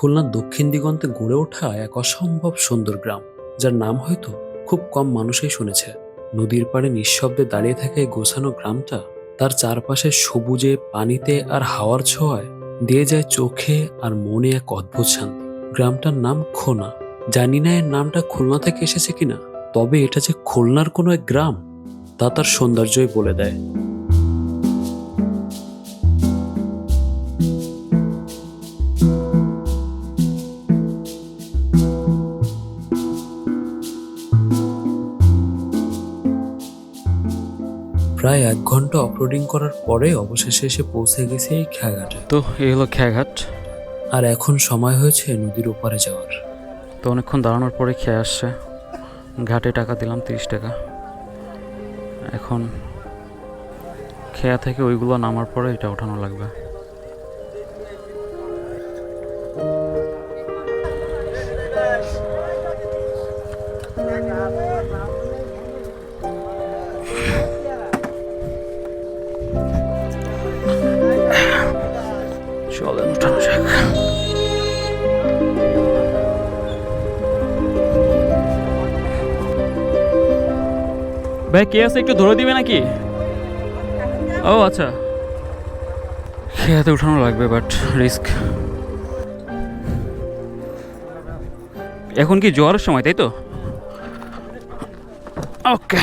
খুলনার দক্ষিণ দিগন্তে গড়ে ওঠা এক অসম্ভব সুন্দর গ্রাম, যার নাম হয়তো খুব কম মানুষই শুনেছে। নদীর পাড়ে নিঃশব্দে দাঁড়িয়ে থাকা এই গোছানো গ্রামটা তার চারপাশে সবুজে, পানিতে আর হাওয়ার ছোঁয়ায় দিয়ে যায় চোখে আর মনে এক অদ্ভুত শান্তি। গ্রামটার নাম খোনা। জানি না এর নামটা খুলনা থেকে এসেছে কিনা, তবে এটা যে খুলনার কোনো এক গ্রাম, তা তার সৌন্দর্যই বলে দেয়। প্রায় এক ঘণ্টা অফরোডিং করার পরে অবশেষে এসে পৌঁছে গেছে এই খেয়াঘাটে। তো এই হলো খেয়াঘাট। আর এখন সময় হয়েছে নদীর ওপারে যাওয়ার। তো অনেকক্ষণ দাঁড়ানোর পরে খেয়ে আসছে। ঘাটে টাকা দিলাম তিরিশ টাকা। এখন খেয়া থেকে ওইগুলো নামার পরে এটা ওঠানো লাগবে। ভাই কে আছে একটু ধরে দিবে নাকি? ও আচ্ছা। খেয়াতে উঠানো লাগবে বাট রিস্ক এখন কি জোয়ারের সময় তাই তো? ওকে।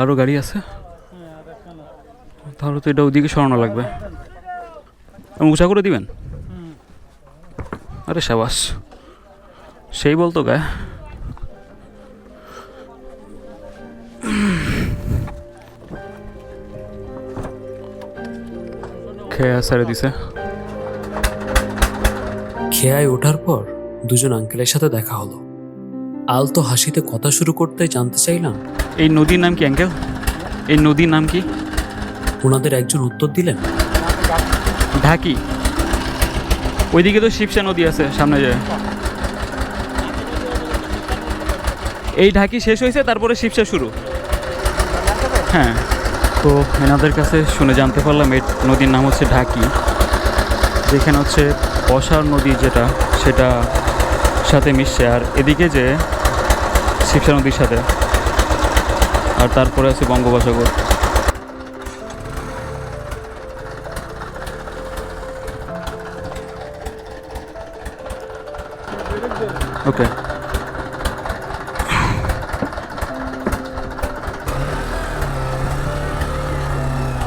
আরও গাড়ি আছে? তাহলে তো এটা ওদিকে সরানো লাগবে। উঁচা করে দিবেন? আরে সাবাস। সেই বলতো গায়ে। খেয়া সারে দিছে। খেয়ায় ওঠার পর দুজন আঙ্কেলের সাথে দেখা হলো। আলতো হাসিতে কথা শুরু করতে জানতে চাইলাম এই নদীর নাম কি অ্যাঙ্কেল এই নদীর নাম কি? ওনাদের একজন উত্তর দিলেন ঢাকি। ওইদিকে তো শিবসা নদী আছে সামনে যায় এই ঢাকি শেষ হয়েছে তারপরে শিবসা শুরু। হ্যাঁ। তো এনাদের কাছে শুনে জানতে পারলাম এই নদীর নাম হচ্ছে ঢাকি। যেখানে হচ্ছে অসার নদী যেটা, সেটা সাথে মিশছে। আর এদিকে যে শিবসা নদীর সাথে, আর তারপরে আছে বঙ্গোপসাগর। ওকে।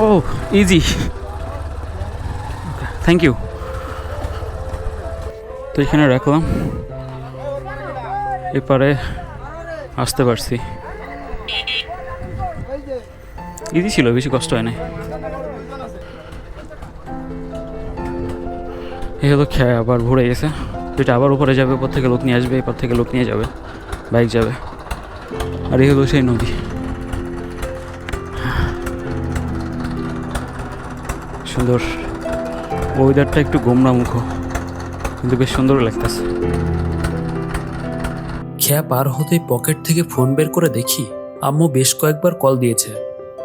ও ইজি থ্যাংক ইউ তো এখানে রাখলাম। এপারে আসতে পারছি। ইজি ছিল, বেশি কষ্ট হয় না এই হলো খেয়া আবার ভরে গেছে। এটা আবার উপরে যাবে এরপর থেকে লোক নিয়ে আসবে এরপর থেকে লোক নিয়ে যাবে, বাইক যাবে। আর এই হলো সেই নদী। সুন্দর ওয়েদারটা একটু গোমরা মুখো কিন্তু বেশ সুন্দর লাগতেছে। খেয়া পার হতেই পকেট থেকে ফোন বের করে দেখি, আম্মু বেশ কয়েকবার কল দিয়েছে।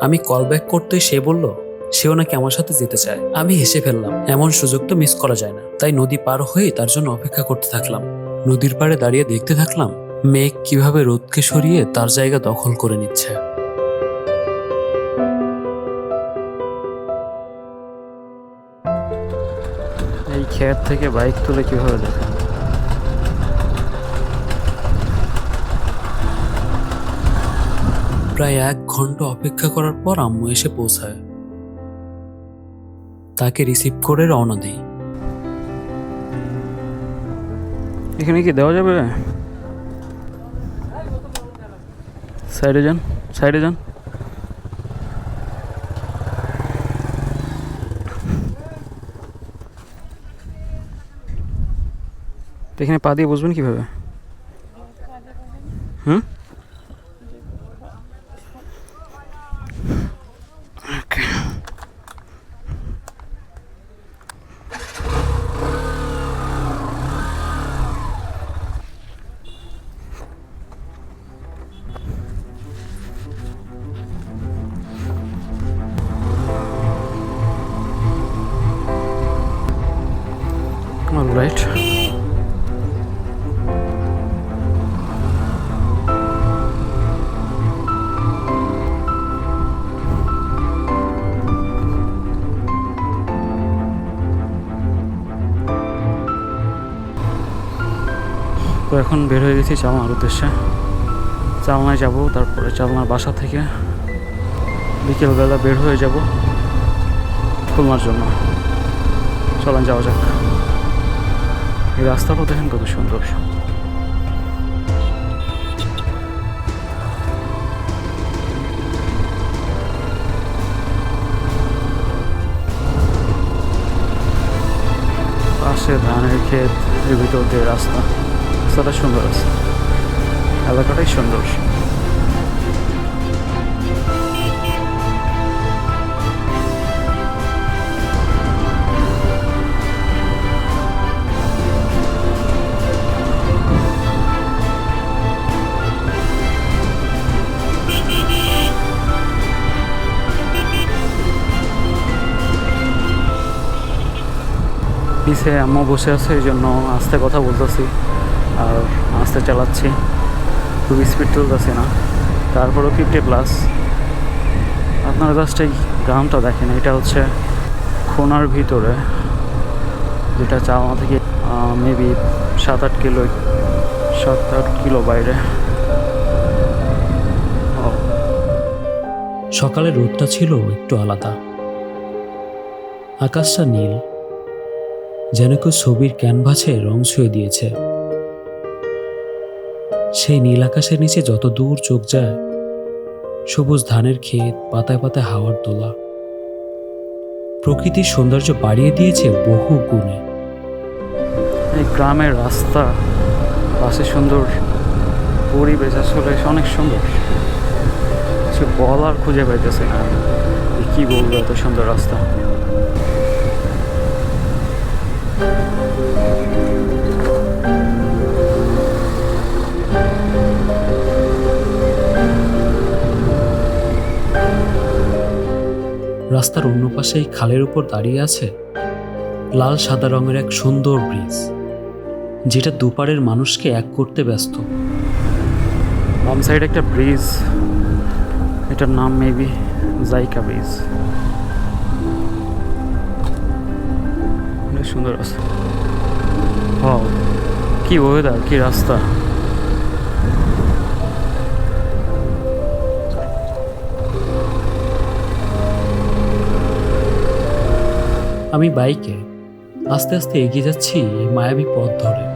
আমি কল ব্যাক করতেই সে বলল, সেও নাকি আমার সাথে যেতে চায়। আমি হেসে ফেললাম, এমন সুযোগ তো মিস করা যায় না। তাই নদী পার হয়ে তার জন্য অপেক্ষা করতে থাকলাম। নদীর পাড়ে দাঁড়িয়ে দেখতে থাকলাম, মেঘ কীভাবে রোদকে সরিয়ে তার জায়গা দখল করে নিচ্ছে। খেত থেকে বাইক তুলে কীভাবে দেখা? প্রায় এক ঘণ্টা অপেক্ষা করার পর আম্মু এসে পৌঁছায়। তাকে রিসিভ করে রওনা দিই। এখানে কি দেওয়া যাবে? সাইডে যান সাইডে যান। তো এখানে পা দিয়ে বসবেন কীভাবে হুম Okay. সানলাইট তো এখন বের হয়ে গেছি চালনার উদ্দেশ্যে। চালনায় যাব, তারপরে চালনার বাসা থেকে বিকেলবেলা বের হয়ে যাব খুলনার জন্য। চলেন, যাওয়া যাক। এই রাস্তাটা দেখেন কত সুন্দর। পাশে ধানের ক্ষেত, এর ভিতর দিয়ে রাস্তা। রাস্তাটা সুন্দর আছে। এলাকাটাই সুন্দর। পিছে আম্মা বসে আছে এই জন্য আস্তে কথা বলতেছি। আর আস্তে চালাচ্ছি। খুব স্পিড তুলতেছি না। তারপরেও ফিফটি প্লাস আপনারা জাস্ট এই গ্রামটা দেখেন, এটা হচ্ছে খোনার ভিতরে, যেটা চাওয়া থেকে মেবি সাত আট কিলো সাত আট কিলো বাইরে। ও সকালের রোদটা ছিল একটু আলাদা। আকাশটা নীল। যেন কেউ ছবির ক্যানভাসে রং ছুঁয়ে দিয়েছে। সেই নীল আকাশের নিচে যত দূর চোখ যায়, সবুজ ধানের ক্ষেত, পাতায় পাতায় হাওয়ার দোলা প্রকৃতির সৌন্দর্য বাড়িয়ে দিয়েছে বহু গুণে। এই গ্রামের রাস্তা, পাশে সুন্দর পরিবেশ আসলে অনেক সুন্দর। সে বলার খুঁজে পাইতেছে না কি বলব এত সুন্দর রাস্তা। রাস্তার অন্য পাশে এই খালের উপর দাঁড়িয়ে আছে লাল সাদা রঙের এক সুন্দর ব্রিজ, যেটা দুপারের মানুষকে এক করতে ব্যস্ত। বাম সাইড একটা ব্রিজ, এটার নাম মেবি জাইকা ব্রিজ। অনেক সুন্দর ও কি ওয়েদার কি রাস্তা। আমি বাইকে আস্তে আস্তে এগিয়ে যাচ্ছি এই মায়াবী পথ ধরে।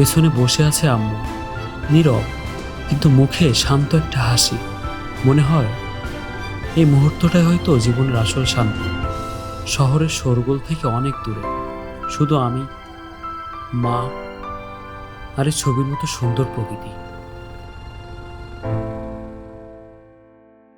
পেছনে বসে আছে আম্মু। নীরব, কিন্তু মুখে শান্ত একটা হাসি। মনে হয়, এই মুহূর্তটাই হয়তো জীবনের আসল শান্তি। শহরের শোরগোল থেকে অনেক দূরে। শুধু আমি, মা, আর ছবির মতো সুন্দর প্রকৃতি।